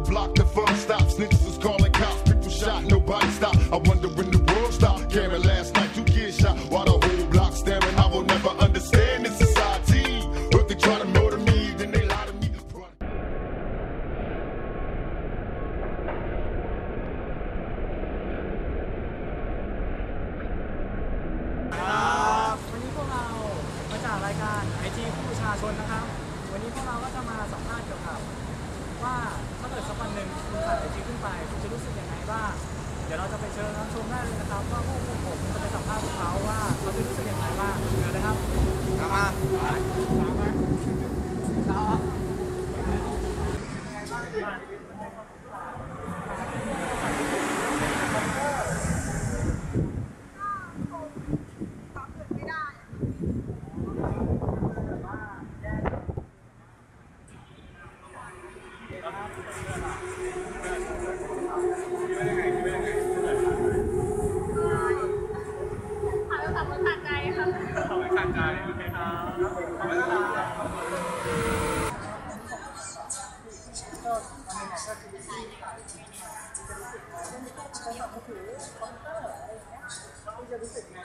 the block, the fun stops. Snitches was calling cops, people shot, nobody stopped. I wonder when the world stopped. Cameron last night, you get shot while the whole block staring. I will never understand this society. But they try to murder me, then they lie to me. Run. ครับวันนี้พวกเรามาจากรายการไอทีผู้ประชาชนนะครับ วันนี้พวกเราก็จะมาสัมภาษณ์เกี่ยวกับ ว่าถ้าเกิดสักวันหนึ่งคุณขายไอจีขึ้นไป คุณจะรู้สึกยังไงบ้างเดี๋ยวเราจะไปเชิญรับชมได้เลยนะครับว่าพวกผมจะไปสัมภาษณ์พวกเขาว่าเขา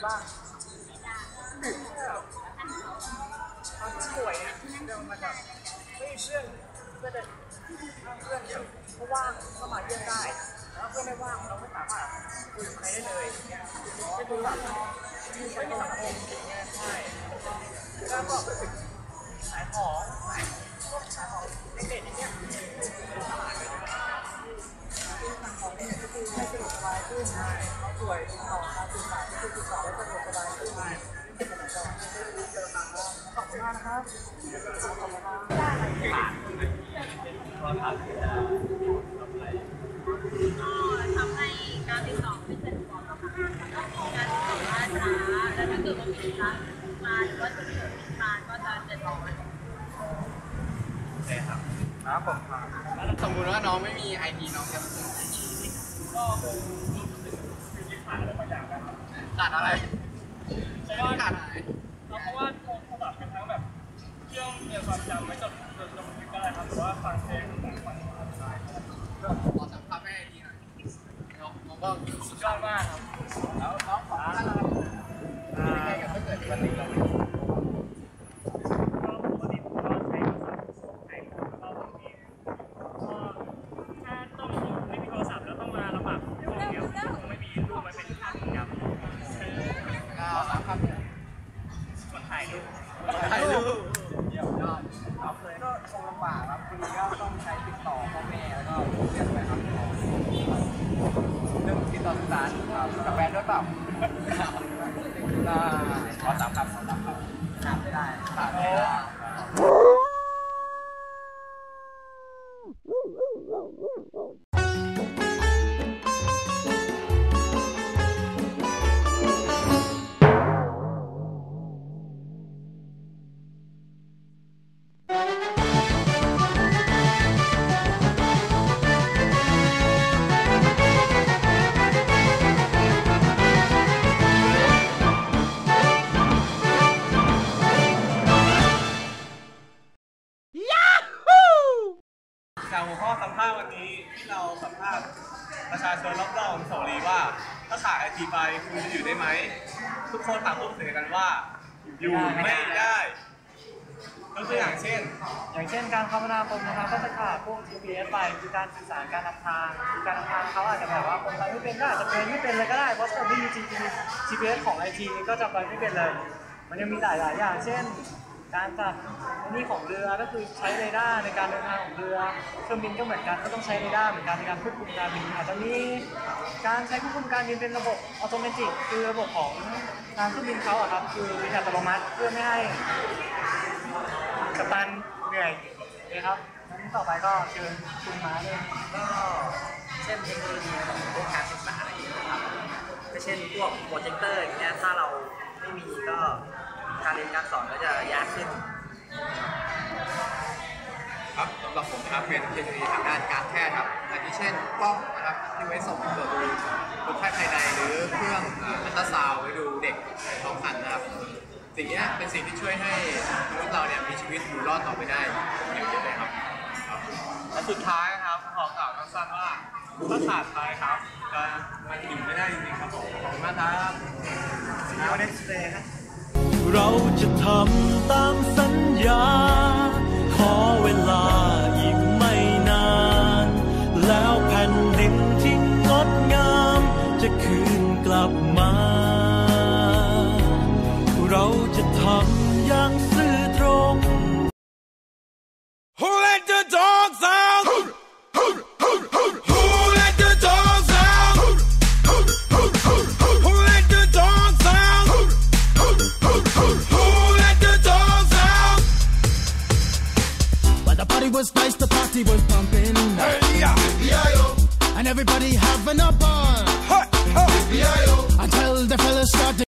จะรู้สึกยังไงบ้างป่วยเนี่ยเดี๋ยวมันแบบไม่เพื่อนเพื่อนจะเพื่อนเดี๋ยวเขาว่างก็มาเยี่ยมได้แล้วเพื่อนไม่ว่างเราไม่สามารถคุยกับใครได้เลยไม่รู้หลักไม่มีสังคมใช่แล้วก็ขายของขายขายของเด็กๆอย่างเงี้ยตลาดเลยของเนี่ยก็คือให้สะดวกสบายขึ้นเขา ป่วยติดต่อกาสื่อสารก็คือติดต่อได้สะดวกสบายขึ้นขอบคุณมากนะครับขอบคุณมากทำให้การติดต่อไม่สะดวกอะค่ะการติดต่อล่าช้าแล้วถ้าเกิดว่ามีร้านมาหรือว่าจะเกิดมาก็จะเดือดร้อนครับผมสมมติว่าน้องไม่มีไอทีน้องจะข ตัดอะไรใช่ว่าตัดอะไรเพราะว่าโทรศัพท์เป็นทั้งแบบเครื่องเรียนความจำไม่จดจดจำบันทึกได้ครับหรือว่าฟังเพลงฟังภาษาขอสัมภาษณ์แม่ดีหน่อยน้องน้องก็สุดยอดมากครับแล้วน้องขออะไรอะไงกับถ้าเกิดวันนี้เราไม่มี ก็ปกติผมก็ใช้โทรศัพท์ใช้แล้วก็บางทีก็ถ้าต้องไม่มีโทรศัพท์แล้วต้องมาลำบากอย่างเงี้ยคงไม่มีรูปมาเป็นภาพครับ ก็สามคำ กดถ่ายรูป ถ่ายรูปเยี่ยมยอดครับเลยก็คงลำบา กครับทีนี้ก็ต้องใช้ติดต่อพ่อแม่แล้วก็เรียกไปครับเรื่องติดต่อสื่อสารครับกับแฟนด้วยเปล่าก็ขอสามคำขอสามคำขาดไม่ได้ขาดไม่ได้ จากหัวข้อสัมภาษณ์วันนี้ที่เราสัมภาษณ์ประชาชนรอบๆอนุสาวรีย์ว่า ถ้าขายไอทีไปคุณจะอยู่ได้ไหม ทุกคนต่างพูดเสียกันว่า อยู่ไม่ได้ยกตัวอย่างเช่น อย่างเช่นการคมนาคมนะครับก็จะขาดพวก GPS ไปคือการสื่อสารการนำทางคือการนำทางเขาอาจจะแบบว่าคนไปไม่เป็นก็อาจจะเป็นไม่เป็นเลยก็ได้เพราะถ้าไม่มี GPS GPS ของ IT ก็จะไปไม่เป็นเลย มันยังมีหลายๆอย่าง เช่น การจัดนนี้ของเรือก็คือใช้เรดาร์ในการเดินทางของเรือเครื่องบินก็เหมือนกันก็ต้องใช้เรดาร์เหมือนกันในการควบคุมการบินอาจจะมีการใช้ควบคุมการบินเป็นระบบอัตโนมัติคือระบบของทางเครื่องบินเขาอะครับคือบินอัตโนมัติเพื่อไม่ให้กัปตันเหนื่อยนะครับงั้นต่อไปก็เชิญคุณมาเลยก็เช่นเทคโนโลยีของพวกการศึกษาอะไรอย่างเงี้ยนะครับก็เช่นพวกโปรเจคเตอร์อย่างเงี้ยถ้ สอนก็จะยากขึ้น ครับสำหรับผมนะครับเป็นเทคโนโลยีทางด้านการแพทย์ครับอย่างเช่นกล้องนะครับที่ไว้ส่งตรวจดูคนไข้ภายในหรือเครื่องอัลตราซาวด์ไว้ดูเด็กใท้องครรภ์นะครับสิ่งนี้เป็นสิ่งที่ช่วยให้มนุษย์เราเนี่ยมีชีวิตอยู่รอดต่อไปได้อย่างเยอะเลยครับ และสุดท้ายครับขอกล่าวสั้นๆว่าถ้าขาดไปครับจะมันอยู่ไม่ได้จริงๆครับผมขอบคุณมากครับ See you next เราจะทำตามสัญญา was nice, the party was pumping. Hey, yeah. B-I-O. And everybody having a ball. Hey, hey. B-I-O. Until the fellas started